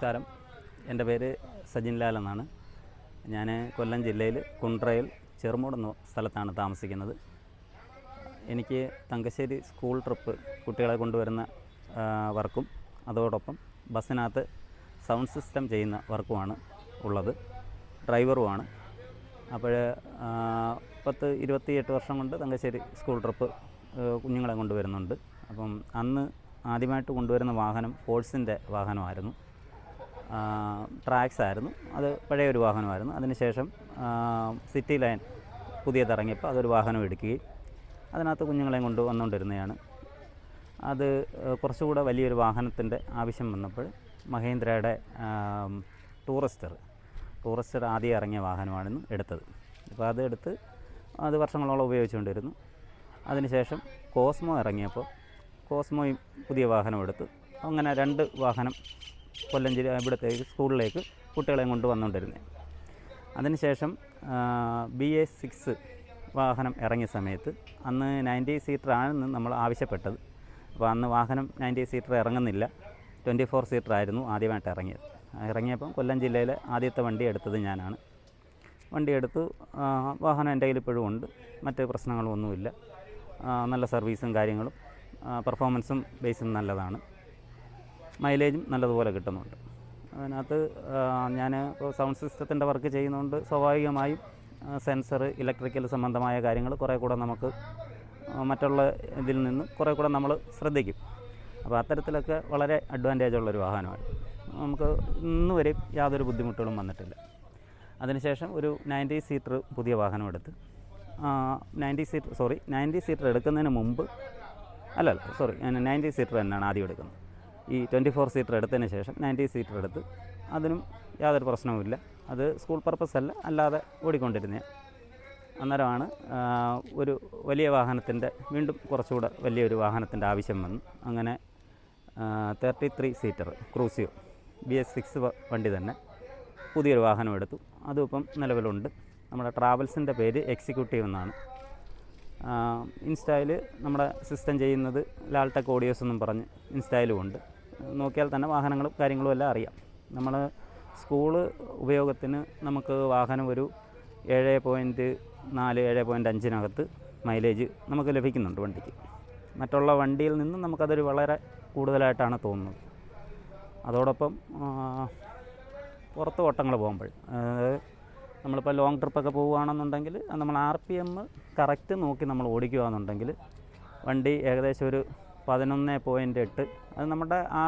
നമസ്കാരം. എന്റെ പേര് സജിൻ ലാൽ എന്നാണ്. ഞാൻ കൊല്ലം ജില്ലയിൽ കുണ്ട്രയിൽ ചെറുമൂട് എന്ന സ്ഥലത്താണ് താമസിക്കുന്നത്. എനിക്ക് തങ്കശ്ശേരി സ്കൂൾ ട്രിപ്പ് കുട്ടികളെ കൊണ്ടുവരുന്ന വർക്കും അതോടൊപ്പം ബസ്സിനകത്ത് സൗണ്ട് സിസ്റ്റം ചെയ്യുന്ന വർക്കുമാണ് ഉള്ളത്. ഡ്രൈവറുമാണ്. അപ്പോൾ പത്ത് ഇരുപത്തിയെട്ട് വർഷം കൊണ്ട് തങ്കശ്ശേരി സ്കൂൾ ട്രിപ്പ് കുഞ്ഞുങ്ങളെ കൊണ്ടുവരുന്നുണ്ട്. അപ്പം അന്ന് ആദ്യമായിട്ട് കൊണ്ടുവരുന്ന വാഹനം ഫോഴ്സിന്റെ വാഹനമായിരുന്നു. ട്രാക്സ് ആയിരുന്നു അത് പഴയ ഒരു വാഹനമായിരുന്നു. അതിനുശേഷം സിറ്റി ലൈൻ പുതിയതിറങ്ങിയപ്പോൾ അതൊരു വാഹനം എടുക്കുകയും അതിനകത്ത് കുഞ്ഞുങ്ങളെയും കൊണ്ട് വന്നുകൊണ്ടിരുന്നതാണ്. അത് കുറച്ചുകൂടെ വലിയൊരു വാഹനത്തിന്റെ ആവശ്യം വന്നപ്പോൾ മഹേന്ദ്രയുടെ ടൂറിസ്റ്റർ ടൂറിസ്റ്റർ ആദ്യം ഇറങ്ങിയ വാഹനമാണെന്ന് എടുത്തത്. അപ്പോൾ അത് എടുത്ത് അത് വർഷങ്ങളോളം ഉപയോഗിച്ചുകൊണ്ടിരുന്നു. അതിനുശേഷം കോസ്മോ ഇറങ്ങിയപ്പോൾ കോസ്മോയും പുതിയ വാഹനം എടുത്തു അങ്ങനെ രണ്ട് വാഹനം കൊല്ലം ജില്ല ഇവിടത്തേക്ക് സ്കൂളിലേക്ക് കുട്ടികളെയും കൊണ്ട് വന്നുകൊണ്ടിരുന്നത് അതിനുശേഷം ബി എ സിക്സ് വാഹനം ഇറങ്ങിയ സമയത്ത് അന്ന് നയന്റി സീറ്റർ ആണെന്ന് നമ്മൾ ആവശ്യപ്പെട്ടത്. അപ്പോൾ അന്ന് വാഹനം നയന്റി സീറ്റർ ഇറങ്ങുന്നില്ല. ട്വന്റി ഫോർ സീറ്റർ ആയിരുന്നു ആദ്യമായിട്ട് ഇറങ്ങിയത്. ഇറങ്ങിയപ്പം കൊല്ലം ജില്ലയിലെ ആദ്യത്തെ വണ്ടി എടുത്തത് ഞാനാണ്. വണ്ടി എടുത്തു വാഹനം എന്റെ കയ്യിൽ ഇപ്പോഴും ഉണ്ട്. മറ്റ് പ്രശ്നങ്ങളൊന്നുമില്ല. നല്ല സർവീസും കാര്യങ്ങളും പെർഫോമൻസും ബേസും നല്ലതാണ്. മൈലേജും നല്ലതുപോലെ കിട്ടുന്നുണ്ട്. അതിനകത്ത് ഞാൻ ഇപ്പോൾ സൗണ്ട് സിസ്റ്റത്തിന്റെ വർക്ക് ചെയ്യുന്നതുകൊണ്ട് സ്വാഭാവികമായും സെൻസർ ഇലക്ട്രിക്കൽ സംബന്ധമായ കാര്യങ്ങൾ കുറേ കൂടെ നമുക്ക് മറ്റുള്ള ഇതിൽ നിന്ന് കുറേ കൂടെ നമ്മൾ ശ്രദ്ധിക്കും. അപ്പോൾ അത്തരത്തിലൊക്കെ വളരെ അഡ്വാന്റേജ് ഉള്ളൊരു വാഹനമാണ്. നമുക്ക് ഇന്ന് വരെയും യാതൊരു ബുദ്ധിമുട്ടുകളും വന്നിട്ടില്ല. അതിനുശേഷം ഒരു നയന്റി സീറ്റർ പുതിയ വാഹനം എടുത്ത് ninety seater sorry ninety seater എടുക്കുന്നതിന് മുമ്പ് അല്ല സോറി നയന്റി സീറ്റർ തന്നെയാണ് ആദ്യം എടുക്കുന്നത്. ഈ ട്വന്റി ഫോർ സീറ്റർ എടുത്തതിന് ശേഷം നയന്റി സീറ്റർ എടുത്ത് അതിനും യാതൊരു പ്രശ്നവുമില്ല. അത് സ്കൂൾ പർപ്പസ് അല്ല അല്ലാതെ ഓടിക്കൊണ്ടിരുന്ന. അന്നേരമാണ് ഒരു വലിയ വാഹനത്തിന്റെ വീണ്ടും കുറച്ചുകൂടെ വലിയൊരു വാഹനത്തിന്റെ ആവശ്യം വന്നു. അങ്ങനെ thirty three seater Cruzio B S six വണ്ടി തന്നെ പുതിയൊരു വാഹനം എടുത്തു. അതും ഇപ്പം നിലവിലുണ്ട്. നമ്മുടെ ട്രാവൽസിന്റെ പേര് എക്സിക്യൂട്ടീവ് എന്നാണ്. ഇൻസ്റ്റയിൽ നമ്മുടെ സിസ്റ്റം ചെയ്യുന്നത് ലാൽടെക് ഓഡിയോസ് എന്നും പറഞ്ഞ് ഇൻസ്റ്റയിലും ഉണ്ട്. നോക്കിയാൽ തന്നെ വാഹനങ്ങളും കാര്യങ്ങളും എല്ലാം അറിയാം. നമ്മൾ സ്കൂൾ ഉപയോഗത്തിന് നമുക്ക് വാഹനം ഒരു ഏഴ് പോയിന്റ് നാല് ഏഴ് പോയിന്റ് അഞ്ചിനകത്ത് മൈലേജ് നമുക്ക് ലഭിക്കുന്നുണ്ട് വണ്ടിക്ക്. മറ്റുള്ള വണ്ടിയിൽ നിന്നും നമുക്കതൊരു വളരെ കൂടുതലായിട്ടാണ് തോന്നുന്നത്. അതോടൊപ്പം പുറത്ത് ഓട്ടങ്ങൾ പോകുമ്പോൾ നമ്മളിപ്പോൾ ലോങ് ട്രിപ്പൊക്കെ പോവുകയാണെന്നുണ്ടെങ്കിൽ നമ്മൾ ആർ പി എം കറക്റ്റ് നോക്കി നമ്മൾ ഓടിക്കുകയാണെന്നുണ്ടെങ്കിൽ വണ്ടി ഏകദേശം ഒരു പതിനൊന്ന് പോയിന്റ് എട്ട്. അത് നമ്മുടെ ആ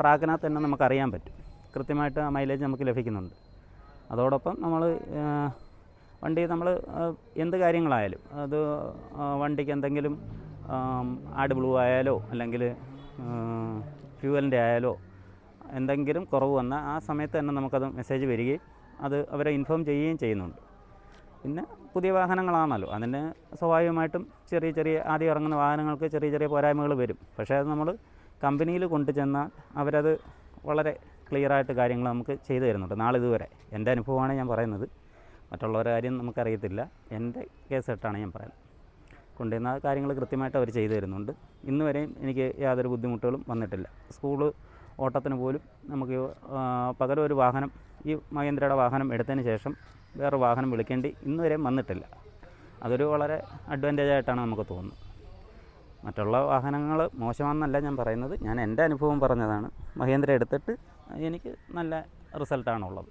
ട്രാക്കിനകത്ത് തന്നെ നമുക്കറിയാൻ പറ്റും. കൃത്യമായിട്ട് ആ മൈലേജ് നമുക്ക് ലഭിക്കുന്നുണ്ട്. അതോടൊപ്പം നമ്മൾ വണ്ടി നമ്മൾ എന്ത് കാര്യങ്ങളായാലും അത് വണ്ടിക്ക് എന്തെങ്കിലും ആഡ് ബ്ലൂ ആയാലോ അല്ലെങ്കിൽ ഫ്യൂവലിന്റെ ആയാലോ എന്തെങ്കിലും കുറവ് വന്നാൽ ആ സമയത്ത് തന്നെ നമുക്കത് മെസ്സേജ് വരികയും അത് അവരെ ഇൻഫോം ചെയ്യുകയും ചെയ്യുന്നുണ്ട്. പിന്നെ പുതിയ വാഹനങ്ങളാണല്ലോ. അതിന് സ്വാഭാവികമായിട്ടും ചെറിയ ചെറിയ ആദ്യം ഇറങ്ങുന്ന വാഹനങ്ങൾക്ക് ചെറിയ ചെറിയ പോരായ്മകൾ വരും. പക്ഷേ അത് നമ്മൾ കമ്പനിയിൽ കൊണ്ടു ചെന്നാൽ അവരത് വളരെ ക്ലിയറായിട്ട് കാര്യങ്ങൾ നമുക്ക് ചെയ്തു തരുന്നുണ്ട്. നാളിതുവരെ. എന്റെ അനുഭവമാണ് ഞാൻ പറയുന്നത്. മറ്റുള്ളവരുടെ കാര്യം നമുക്കറിയത്തില്ല. എന്റെ കേസ് ഇട്ടാണ് ഞാൻ പറയുന്നത്. കൊണ്ടുവന്ന കാര്യങ്ങൾ കൃത്യമായിട്ട് അവർ ചെയ്തു തരുന്നുണ്ട്. ഇന്ന് വരെയും എനിക്ക് യാതൊരു ബുദ്ധിമുട്ടുകളും വന്നിട്ടില്ല. സ്കൂൾ ഓട്ടത്തിന് പോലും നമുക്ക് പകരം ഒരു വാഹനം ഈ മഹേന്ദ്രയുടെ വാഹനം എടുത്തതിന് ശേഷം വേറെ വാഹനം വിളിക്കേണ്ടി ഇന്ന് വരെയും വന്നിട്ടില്ല. അതൊരു വളരെ അഡ്വാന്റേജ് ആയിട്ടാണ് നമുക്ക് തോന്നുന്നത്. മറ്റുള്ള വാഹനങ്ങൾ മോശമാണെന്നല്ല ഞാൻ പറയുന്നത്. ഞാൻ എന്റെ അനുഭവം പറഞ്ഞതാണ്. മഹേന്ദ്ര എടുത്തിട്ട് എനിക്ക് നല്ല റിസൾട്ടാണുള്ളത്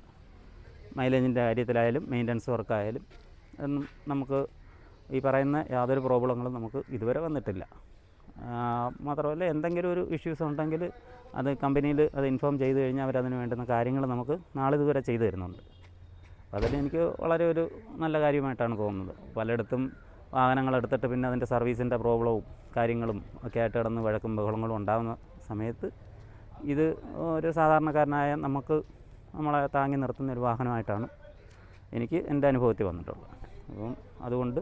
മൈലേജിന്റെ കാര്യത്തിലായാലും മെയിന്റനൻസ് വർക്കായാലും എന്നും നമുക്ക് ഈ പറയുന്ന യാതൊരു പ്രോബ്ലങ്ങളും നമുക്ക് ഇതുവരെ വന്നിട്ടില്ല. മാത്രമല്ല എന്തെങ്കിലും ഒരു ഇഷ്യൂസ് ഉണ്ടെങ്കിൽ അത് കമ്പനിയിൽ അത് ഇൻഫോം ചെയ്ത് കഴിഞ്ഞാൽ അവരതിന് വേണ്ടുന്ന കാര്യങ്ങൾ നമുക്ക് നാളിതുവരെ ചെയ്തു തരുന്നുണ്ട്. അതിൽ എനിക്ക് വളരെ ഒരു നല്ല കാര്യമായിട്ടാണ് തോന്നുന്നത്. പലയിടത്തും വാഹനങ്ങൾ എടുത്തിട്ട് പിന്നെ അതിന്റെ സർവീസിന്റെ പ്രോബ്ലവും കാര്യങ്ങളും ഒക്കെ ആയിട്ട് കിടന്ന് വഴക്കും ബഹളങ്ങളും ഉണ്ടാകുന്ന സമയത്ത് ഇത് ഒരു സാധാരണക്കാരനായ നമുക്ക് നമ്മളെ താങ്ങി നിർത്തുന്ന ഒരു വാഹനമായിട്ടാണ് എനിക്ക് എന്റെ അനുഭവത്തിൽ വന്നിട്ടുള്ളത്. അപ്പം അതുകൊണ്ട്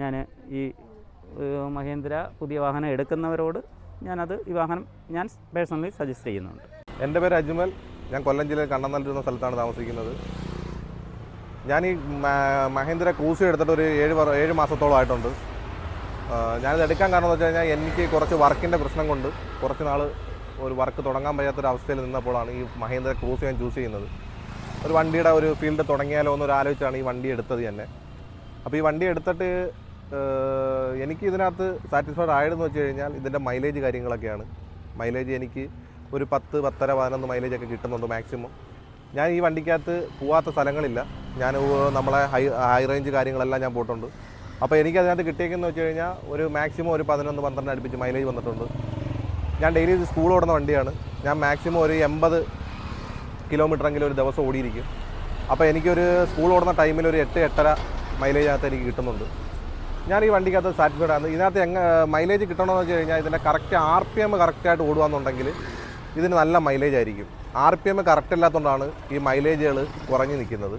ഞാൻ ഈ മഹേന്ദ്ര പുതിയ വാഹനം എടുക്കുന്നവരോട് ഞാനത് ഈ വാഹനം ഞാൻ പേഴ്സണലി സജസ്റ്റ് ചെയ്യുന്നുണ്ട്. എന്റെ പേര് അജ്മൽ. ഞാൻ കൊല്ലം ജില്ലയിൽ കണ്ണനല്ലൂർ എന്ന സ്ഥലത്താണ് താമസിക്കുന്നത്. ഞാൻ ഈ മഹേന്ദ്ര ക്രൂസ് എടുത്തിട്ട് ഒരു ഏഴ് ഏഴ് മാസത്തോളം ആയിട്ടുണ്ട്. ആ, ഞാനിത് എടുക്കാൻ കാരണം എന്ന് വെച്ച് കഴിഞ്ഞാൽ എനിക്ക് കുറച്ച് വർക്കിന്റെ പ്രശ്നം കൊണ്ട് കുറച്ച് നാൾ ഒരു വർക്ക് തുടങ്ങാൻ പറ്റാത്തൊരു അവസ്ഥയിൽ നിന്നപ്പോഴാണ് ഈ മഹേന്ദ്ര ക്രൂസ് ഞാൻ ചൂസ് ചെയ്യുന്നത്. ഒരു വണ്ടിയുടെ ഒരു ഫീൽഡ് തുടങ്ങിയാലോ എന്നൊരു ആലോചിച്ചാണ് ഈ വണ്ടി എടുത്തത് തന്നെ അപ്പോൾ ഈ വണ്ടി എടുത്തിട്ട് എനിക്ക് ഇതിനകത്ത് സാറ്റിസ്ഫൈഡ് ആയതെന്ന് വെച്ച് കഴിഞ്ഞാൽ ഇതിന്റെ മൈലേജ് കാര്യങ്ങളൊക്കെയാണ്. മൈലേജ് എനിക്ക് ഒരു പത്ത് പത്തര പതിനൊന്ന് മൈലേജൊക്കെ കിട്ടുന്നുണ്ട് മാക്സിമം ഞാൻ ഈ വണ്ടിക്കകത്ത് പോവാത്ത സ്ഥലങ്ങളില്ല. ഞാൻ നമ്മളെ ഹൈ ഹൈ റേഞ്ച് കാര്യങ്ങളെല്ലാം ഞാൻ പോയിട്ടുണ്ട്. അപ്പോൾ എനിക്ക് അതിനകത്ത് കിട്ടിയേക്കെന്ന് വെച്ച് കഴിഞ്ഞാൽ ഒരു മാക്സിമം ഒരു പതിനൊന്ന് പന്ത്രണ്ട് അടുപ്പിച്ച് മൈലേജ് വന്നിട്ടുണ്ട്. ഞാൻ ഡെയിലി സ്കൂൾ ഓടുന്ന വണ്ടിയാണ്. ഞാൻ മാക്സിമം ഒരു എൺപത് കിലോമീറ്ററെങ്കിലും ഒരു ദിവസം ഓടിയിരിക്കും. അപ്പോൾ എനിക്കൊരു സ്കൂൾ ഓടുന്ന ടൈമിൽ ഒരു എട്ട് എട്ടര മൈലേജ് അകത്ത് എനിക്ക് കിട്ടുന്നുണ്ട്. ഞാൻ ഈ വണ്ടിക്കകത്ത് സാറ്റിസ്ഫൈഡ് ആണ്. ഇതിനകത്ത് എങ്ങ മൈലേജ് കിട്ടണമെന്ന് വെച്ച് കഴിഞ്ഞാൽ ഇതിന്റെ കറക്റ്റ് ആർ പി എം കറക്റ്റായിട്ട് ഓടുകയെന്നുണ്ടെങ്കിൽ ഇതിന് നല്ല മൈലേജ് ആയിരിക്കും. ആർ പി എം കറക്റ്റ് ഇല്ലാത്തതുകൊണ്ടാണ് ഈ മൈലേജുകൾ കുറഞ്ഞു നിൽക്കുന്നത്.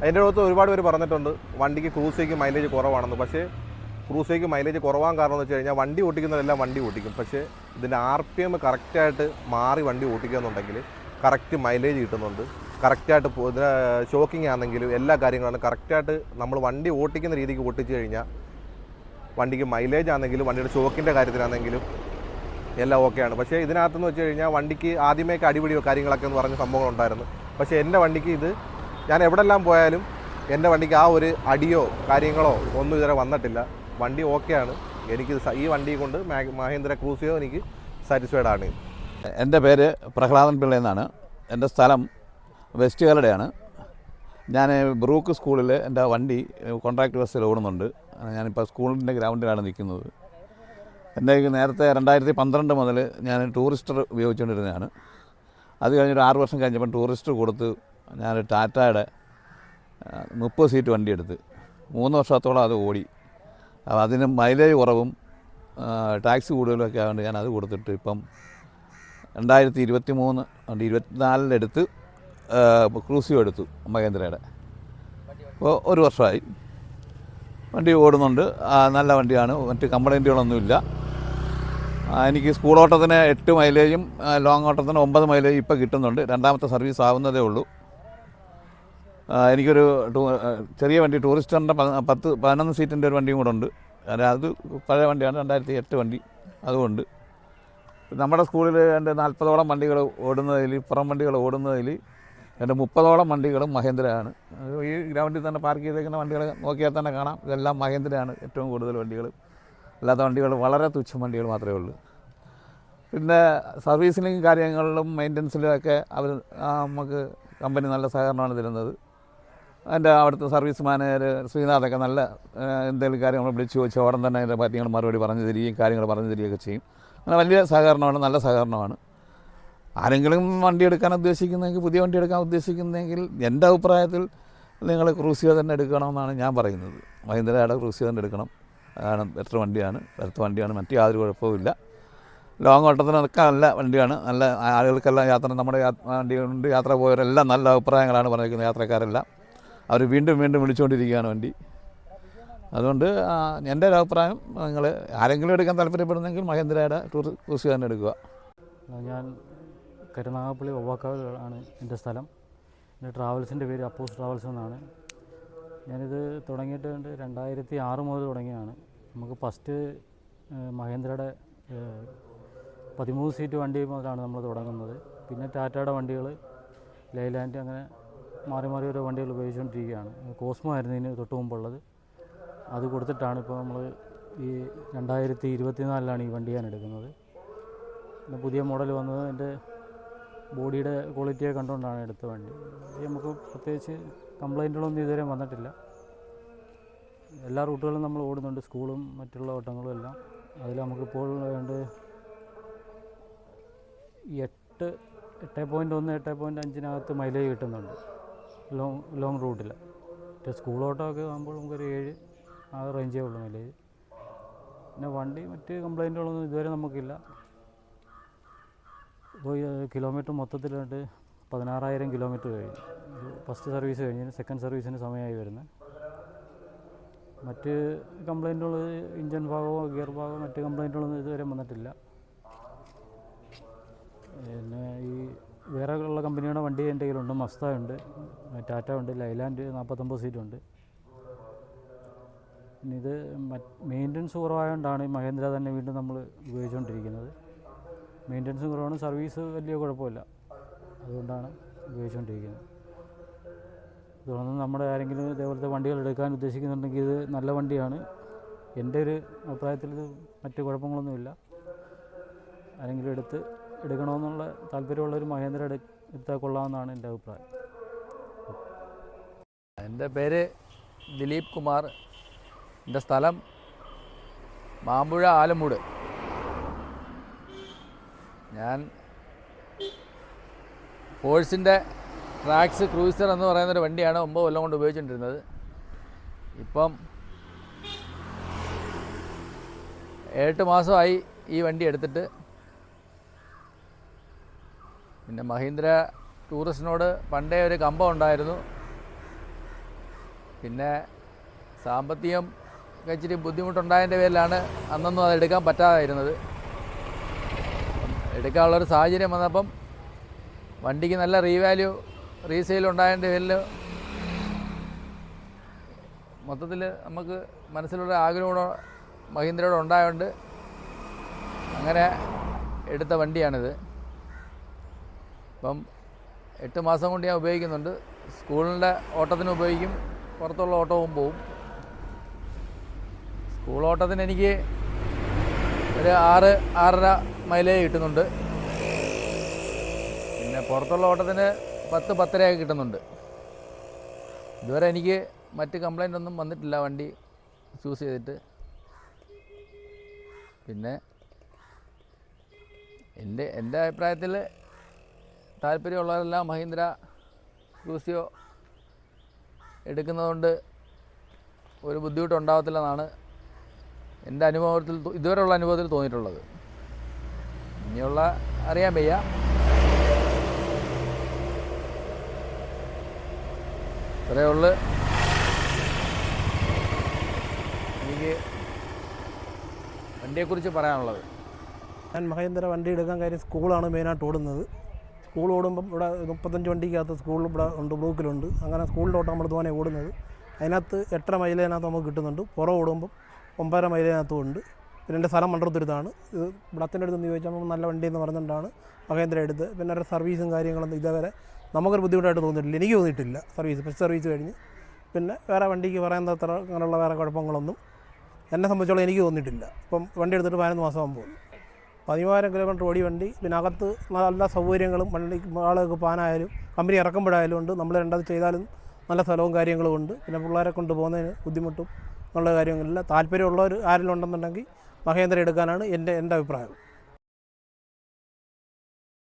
അതിന്റെ അടുത്ത് ഒരുപാട് പേര് പറഞ്ഞിട്ടുണ്ട് വണ്ടിക്ക് ക്രൂസേക്ക് മൈലേജ് കുറവാണെന്ന്. പക്ഷേ ക്രൂസേക്ക് മൈലേജ് കുറവാൻ കാരണം എന്ന് വെച്ച് കഴിഞ്ഞാൽ വണ്ടി ഓട്ടിക്കുന്നവരെല്ലാം വണ്ടി ഓട്ടിക്കും. പക്ഷേ ഇതിന്റെ ആർ പി എം കറക്റ്റായിട്ട് മാറി വണ്ടി ഓട്ടിക്കുക എന്നുണ്ടെങ്കിൽ കറക്റ്റ് മൈലേജ് കിട്ടുന്നുണ്ട്. കറക്റ്റായിട്ട് ഇതിന് ഷോക്കിംഗ് ആണെങ്കിലും എല്ലാ കാര്യങ്ങളും കറക്റ്റായിട്ട് നമ്മൾ വണ്ടി ഓട്ടിക്കുന്ന രീതിക്ക് ഓട്ടിച്ചു കഴിഞ്ഞാൽ വണ്ടിക്ക് മൈലേജ് ആണെങ്കിലും വണ്ടിയുടെ ഷോക്കിന്റെ കാര്യത്തിലാണെങ്കിലും എല്ലാം ഓക്കെയാണ്. പക്ഷേ ഇതിനകത്തെന്ന് വെച്ച് കഴിഞ്ഞാൽ വണ്ടിക്ക് ആദ്യമേക്ക് അടിപിടിയോ കാര്യങ്ങളൊക്കെ എന്ന് പറഞ്ഞ സംഭവങ്ങളുണ്ടായിരുന്നു പക്ഷേ എന്റെ വണ്ടിക്ക് ഇത് ഞാൻ എവിടെല്ലാം പോയാലും എന്റെ വണ്ടിക്ക് ആ ഒരു അടിയോ കാര്യങ്ങളോ ഒന്നും ഇതുവരെ വന്നിട്ടില്ല. വണ്ടി ഓക്കെയാണ്. എനിക്ക് ഈ വണ്ടി കൊണ്ട് മഹേന്ദ്ര ക്രൂസിയോ എനിക്ക് സാറ്റിസ്ഫൈഡ് ആണ്. എന്റെ പേര് പ്രഹ്ലാദൻ പിള്ള എന്നാണ്. എന്റെ സ്ഥലം വെസ്റ്റ് കാലടയാണ് ഞാൻ ബ്രൂക്ക് സ്കൂളിൽ എന്റെ വണ്ടി കോൺട്രാക്ട് ബസ്സിൽ ഓടുന്നുണ്ട്. ഞാനിപ്പോൾ സ്കൂളിന്റെ ഗ്രൗണ്ടിലാണ് നിൽക്കുന്നത്. എന്റെ നേരത്തെ രണ്ടായിരത്തി പന്ത്രണ്ട് മുതൽ ഞാൻ ടൂറിസ്റ്റർ ഉപയോഗിച്ചുകൊണ്ടിരുന്നതാണ്. അത് കഴിഞ്ഞൊരു ആറ് വർഷം കഴിഞ്ഞപ്പം ടൂറിസ്റ്റ് കൊടുത്ത് ഞാൻ ടാറ്റയുടെ മുപ്പത് സീറ്റ് വണ്ടി എടുത്ത് മൂന്ന് വർഷത്തോളം അത് ഓടി. അപ്പോൾ അതിന് മൈലേജ് കുറവും ടാക്സി കൂടുതലൊക്കെ ആയതുകൊണ്ട് ഞാൻ അത് കൊടുത്തിട്ട് ഇപ്പം രണ്ടായിരത്തി ഇരുപത്തി മൂന്ന് ഇരുപത്തിനാലിലെടുത്ത് ക്രൂസിയോ എടുത്തു മഹേന്ദ്രയുടെ. അപ്പോൾ ഒരു വർഷമായി. വണ്ടി ഓടുന്നുണ്ട്. നല്ല വണ്ടിയാണ്. മറ്റ് കംപ്ലൈന്റുകളൊന്നുമില്ല എനിക്ക് സ്കൂൾ ഓട്ടത്തിന് എട്ട് മൈലേജും ലോങ് ഓട്ടത്തിന് ഒമ്പത് മൈലേജും ഇപ്പോൾ കിട്ടുന്നുണ്ട്. രണ്ടാമത്തെ സർവീസ് ആവുന്നതേ ഉള്ളൂ. എനിക്കൊരു ചെറിയ വണ്ടി ടൂറിസ്റ്ററിന്റെ പത്ത് പതിനൊന്ന് സീറ്റിന്റെ ഒരു വണ്ടിയും കൂടെ ഉണ്ട്. അത് പഴയ വണ്ടിയാണ് രണ്ടായിരത്തി എട്ട് വണ്ടി. അതുകൊണ്ട് നമ്മുടെ സ്കൂളിൽ എന്റെ നാൽപ്പതോളം വണ്ടികൾ ഓടുന്നതിൽ പുറം വണ്ടികൾ ഓടുന്നതിൽ എന്റെ മുപ്പതോളം വണ്ടികളും മഹേന്ദ്രയാണ്. ഈ ഗ്രൗണ്ടിൽ തന്നെ പാർക്ക് ചെയ്തേക്കുന്ന വണ്ടികൾ നോക്കിയാൽ തന്നെ കാണാം. ഇതെല്ലാം മഹേന്ദ്രയാണ് ഏറ്റവും കൂടുതൽ വണ്ടികൾ. അല്ലാത്ത വണ്ടികൾ വളരെ തുച്ഛം വണ്ടികൾ മാത്രമേ ഉള്ളൂ. പിന്നെ സർവീസിലും കാര്യങ്ങളിലും മെയിന്റനൻസിലും ഒക്കെ അവർ നമുക്ക് കമ്പനി നല്ല സഹകരണമാണ് തരുന്നത്. അതിന്റെ അവിടുത്തെ സർവീസ് മാനേജർ ശ്രീനാഥൊക്കെ നല്ല എന്തെങ്കിലും കാര്യങ്ങൾ വിളിച്ചു ചോദിച്ചാൽ ഉടൻ തന്നെ അതിന്റെ ഞങ്ങൾ മറുപടി പറഞ്ഞു തരികയും കാര്യങ്ങൾ പറഞ്ഞു തരികയൊക്കെ ചെയ്യും. അങ്ങനെ വലിയ സഹകരണമാണ് നല്ല സഹകരണമാണ്. ആരെങ്കിലും വണ്ടി എടുക്കാൻ ഉദ്ദേശിക്കുന്നെങ്കിൽ പുതിയ വണ്ടി എടുക്കാൻ ഉദ്ദേശിക്കുന്നെങ്കിൽ എന്റെ അഭിപ്രായത്തിൽ നിങ്ങൾ ക്രൂസിയോ തന്നെ എടുക്കണമെന്നാണ് ഞാൻ പറയുന്നത്. മഹീന്ദ്രയുടെ ക്രൂസിയോ തന്നെ എടുക്കണം. അതാണ് ബെറ്റർ വണ്ടിയാണ് ബെറ്റർ വണ്ടിയാണ് മറ്റു യാതൊരു കുഴപ്പവുമില്ല ലോങ് ഓട്ടത്തിനൊക്കെ നല്ല വണ്ടിയാണ് നല്ല ആളുകൾക്കെല്ലാം യാത്ര നമ്മുടെ വണ്ടി കൊണ്ട് യാത്ര പോയവരെല്ലാം നല്ല അഭിപ്രായങ്ങളാണ് പറഞ്ഞിരിക്കുന്നത് യാത്രക്കാരെല്ലാം. അവർ വീണ്ടും വീണ്ടും വിളിച്ചുകൊണ്ടിരിക്കുകയാണ് വണ്ടി. അതുകൊണ്ട് എന്റെ ഒരു അഭിപ്രായം നിങ്ങൾ ആരെങ്കിലും എടുക്കാൻ താല്പര്യപ്പെടുന്നെങ്കിൽ മഹേന്ദ്രയുടെ ടൂർ ക്രൂസ് തന്നെ എടുക്കുക ഞാൻ കരുനാഗപ്പള്ളി ഒവ്വാക്കാവ് ആണ് എന്റെ സ്ഥലം. എന്റെ ട്രാവൽസിന്റെ പേര് അപ്പോസ് ട്രാവൽസ് എന്നാണ്. ഞാനിത് തുടങ്ങിയിട്ട് രണ്ടായിരത്തി ആറ് മുതൽ തുടങ്ങിയതാണ്. നമുക്ക് ഫസ്റ്റ് മഹേന്ദ്രയുടെ പതിമൂന്ന് സീറ്റ് വണ്ടി മുതലാണ് നമ്മൾ തുടങ്ങുന്നത്. പിന്നെ ടാറ്റയുടെ വണ്ടികൾ ലൈലാൻഡ് അങ്ങനെ മാറി മാറി ഓരോ വണ്ടികൾ ഉപയോഗിച്ചുകൊണ്ടിരിക്കുകയാണ്. കോസ്മോ ആയിരുന്നു ഇതിന് തൊട്ട് മുമ്പുള്ളത്. അത് കൊടുത്തിട്ടാണ് ഇപ്പോൾ നമ്മൾ ഈ രണ്ടായിരത്തി ഇരുപത്തിനാലിലാണ് ഈ വണ്ടി ഞാൻ എടുക്കുന്നത്. പിന്നെ പുതിയ മോഡൽ വന്നത് എന്റെ ബോഡിയുടെ ക്വാളിറ്റിയെ കണ്ടുകൊണ്ടാണ് എടുത്ത വണ്ടി. നമുക്ക് പ്രത്യേകിച്ച് കംപ്ലൈന്റുകളൊന്നും ഇതുവരെ വന്നിട്ടില്ല. എല്ലാ റൂട്ടുകളും നമ്മൾ ഓടുന്നുണ്ട്. സ്കൂളും മറ്റുള്ള ഓട്ടങ്ങളും എല്ലാം. അതിൽ നമുക്കിപ്പോൾ വേണ്ട എട്ട് എട്ട് പോയിന്റ് ഒന്ന് എട്ട് പോയിന്റ് അഞ്ചിനകത്ത് മൈലേജ് കിട്ടുന്നുണ്ട്. ലോങ് ലോങ് റൂട്ടിൽ മറ്റേ സ്കൂൾ ഓട്ടമൊക്കെ ആകുമ്പോൾ നമുക്കൊരു ഏഴ് ആ റേഞ്ചേ ഉള്ളൂ മൈലേജ്. പിന്നെ വണ്ടി മറ്റ് കംപ്ലൈന്റുകളൊന്നും ഇതുവരെ നമുക്കില്ല. ഇപ്പോൾ കിലോമീറ്റർ മൊത്തത്തിലായിട്ട് പതിനാറായിരം കിലോമീറ്റർ കഴിഞ്ഞു. ഫസ്റ്റ് സർവീസ് കഴിഞ്ഞ്. സെക്കൻഡ് സർവീസിന് സമയമായി വരുന്നത്. മറ്റ് കംപ്ലൈന്റുകൾ ഇഞ്ചൻ ഭാഗമോ ഗിയർ ഭാഗമോ മറ്റ് കംപ്ലൈന്റുകളൊന്നും ഇതുവരെ വന്നിട്ടില്ല. പിന്നെ ഈ വേറെ ഉള്ള കമ്പനിയുടെ വണ്ടി എന്റെ കയ്യിലുണ്ട്. മസ്ത ഉണ്ട്. ടാറ്റ ഉണ്ട്. ലൈലാൻഡ് നാൽപ്പത്തൊമ്പത് സീറ്റുണ്ട് പിന്നെ ഇത് മെയിന്റനൻസ് കുറവായതുകൊണ്ടാണ് ഈ മഹേന്ദ്ര തന്നെ വീണ്ടും നമ്മൾ ഉപയോഗിച്ചുകൊണ്ടിരിക്കുന്നത് മെയിന്റനൻസ് കുറവാണ്. സർവീസ് വലിയ കുഴപ്പമില്ല. അതുകൊണ്ടാണ് ഉപയോഗിച്ചുകൊണ്ടിരിക്കുന്നത് തുടർന്ന് നമ്മുടെ ആരെങ്കിലും ഇതേപോലത്തെ വണ്ടികൾ എടുക്കാൻ ഉദ്ദേശിക്കുന്നുണ്ടെങ്കിൽ ഇത് നല്ല വണ്ടിയാണ്. എന്റെ ഒരു അഭിപ്രായത്തിൽ ഇത് മറ്റ് കുഴപ്പങ്ങളൊന്നുമില്ല. ആരെങ്കിലും എടുത്ത് എടുക്കണമെന്നുള്ള താല്പര്യമുള്ളൊരു മഹേന്ദ്ര എടു എടുത്താൽ കൊള്ളാമെന്നാണ് എന്റെ അഭിപ്രായം. എന്റെ പേര് ദിലീപ് കുമാർ. എന്റെ സ്ഥലം മാമ്പുഴ ആലമൂട്. ഞാൻ ഫോഴ്സിന്റെ ട്രാക്സ് ക്രൂസർ എന്ന് പറയുന്നൊരു വണ്ടിയാണ് ഒമ്പത് കൊല്ലം കൊണ്ട് ഉപയോഗിച്ചുകൊണ്ടിരുന്നത് ഇപ്പം എട്ട് മാസമായി ഈ വണ്ടി എടുത്തിട്ട്. പിന്നെ മഹീന്ദ്ര ടൂറിസ്റ്റിനോട് പണ്ടേ ഒരു കമ്പം ഉണ്ടായിരുന്നു. പിന്നെ സാമ്പത്തികം ഇച്ചിരി ബുദ്ധിമുട്ടുണ്ടായതിന്റെ പേരിലാണ് അന്നൊന്നും അത് എടുക്കാൻ പറ്റാതായിരുന്നത്. എടുക്കാനുള്ളൊരു സാഹചര്യം വന്നപ്പം വണ്ടിക്ക് നല്ല റീവാല്യൂ റീസെയിൽ ഉണ്ടായതിന്റെ പേരിൽ മൊത്തത്തിൽ നമുക്ക് മനസ്സിലൊരു ആഗ്രഹം മഹീന്ദ്രയോട് ഉണ്ടായതുകൊണ്ട് അങ്ങനെ എടുത്ത വണ്ടിയാണിത്. ഇപ്പം എട്ട് മാസം കൊണ്ട് ഞാൻ ഉപയോഗിക്കുന്നുണ്ട്. സ്കൂളിന്റെ ഓട്ടത്തിന് ഉപയോഗിക്കും പുറത്തുള്ള ഓട്ടവും പോവും. സ്കൂൾ ഓട്ടത്തിന് എനിക്ക് ഒരു ആറ് ആറര മൈലേജ് കിട്ടുന്നുണ്ട്. പിന്നെ പുറത്തുള്ള ഓട്ടത്തിന് പത്ത് പത്തരയൊക്കെ കിട്ടുന്നുണ്ട്. ഇതുവരെ എനിക്ക് മറ്റ് കംപ്ലൈന്റ് ഒന്നും വന്നിട്ടില്ല വണ്ടി ചൂസ് ചെയ്തിട്ട്. പിന്നെ എന്റെ എന്റെ അഭിപ്രായത്തിൽ താല്പര്യമുള്ളവരെല്ലാം മഹീന്ദ്ര ക്രൂസിയോ എടുക്കുന്നതുകൊണ്ട് ഒരു ബുദ്ധിമുട്ടുണ്ടാകത്തില്ലെന്നാണ് എന്റെ അനുഭവത്തിൽ ഇതുവരെയുള്ള അനുഭവത്തിൽ തോന്നിയിട്ടുള്ളത്. ഇനിയുള്ള അറിയാൻ വയ്യ. ഇത്രയേ ഉള്ളു. എനിക്ക് വണ്ടിയെക്കുറിച്ച് പറയാനുള്ളത്. ഞാൻ മഹേന്ദ്ര വണ്ടി എടുക്കാൻ കാര്യം സ്കൂളാണ് മെയിനായിട്ട് ഓടുന്നത്. സ്കൂൾ ഓടുമ്പം ഇവിടെ മുപ്പത്തഞ്ച് വണ്ടിക്കകത്ത് സ്കൂൾ ഇവിടെ ഉണ്ട് ബ്ലോക്കിലുണ്ട്. അങ്ങനെ സ്കൂളിന്റെ ഓട്ടം നമ്മൾ തോനെ ഓടുന്നത്. അതിനകത്ത് എട്ടര മൈലിനകത്ത് നമുക്ക് കിട്ടുന്നുണ്ട്. പുറം ഓടുമ്പം ഒമ്പതര മൈലിനകത്തും ഉണ്ട്. പിന്നെ എന്റെ സ്ഥലം മണ്ടത്തുരുത്താണ് ഇത് ഇവിടെ അടുത്ത് ചോദിച്ചാൽ നല്ല വണ്ടി എന്ന് പറഞ്ഞിട്ടാണ് മഹേന്ദ്ര എടുത്ത് പിന്നെ അവരുടെ സർവീസും കാര്യങ്ങളും ഇതേവരെ നമുക്കൊരു ബുദ്ധിമുട്ടായിട്ട് തോന്നിയിട്ടില്ല. എനിക്ക് തോന്നിയിട്ടില്ല. സർവീസ് ഫസ്റ്റ് സർവീസ് കഴിഞ്ഞ്. പിന്നെ വേറെ വണ്ടിക്ക് പറയുന്ന അത്ര അങ്ങനെയുള്ള വേറെ കുഴപ്പങ്ങളൊന്നും എന്നെ സംബന്ധിച്ചോളം എനിക്ക് തോന്നിയിട്ടില്ല. ഇപ്പം വണ്ടി എടുത്തിട്ട് പതിനൊന്ന് മാസം പോകുന്നു പതിമൂവായിരം കിലോമീറ്റർ ഓടി വണ്ടി പിന്നെ അകത്ത് നല്ല സൗകര്യങ്ങളും വണ്ടി ആളുകൾക്ക് പാനായാലും കമ്പനി ഇറക്കുമ്പോഴായാലും ഉണ്ട്. നമ്മൾ രണ്ടത് ചെയ്താലും നല്ല സ്ഥലവും കാര്യങ്ങളും ഉണ്ട്. പിന്നെ പിള്ളേരെ കൊണ്ട് പോകുന്നതിന് ബുദ്ധിമുട്ടും ഉള്ള കാര്യങ്ങളില്ല. താല്പര്യമുള്ളവർ ആരെങ്കിലും ഉണ്ടെന്നുണ്ടെങ്കിൽ മഹേന്ദ്ര എടുക്കാനാണ് എന്റെ എന്റെ അഭിപ്രായം.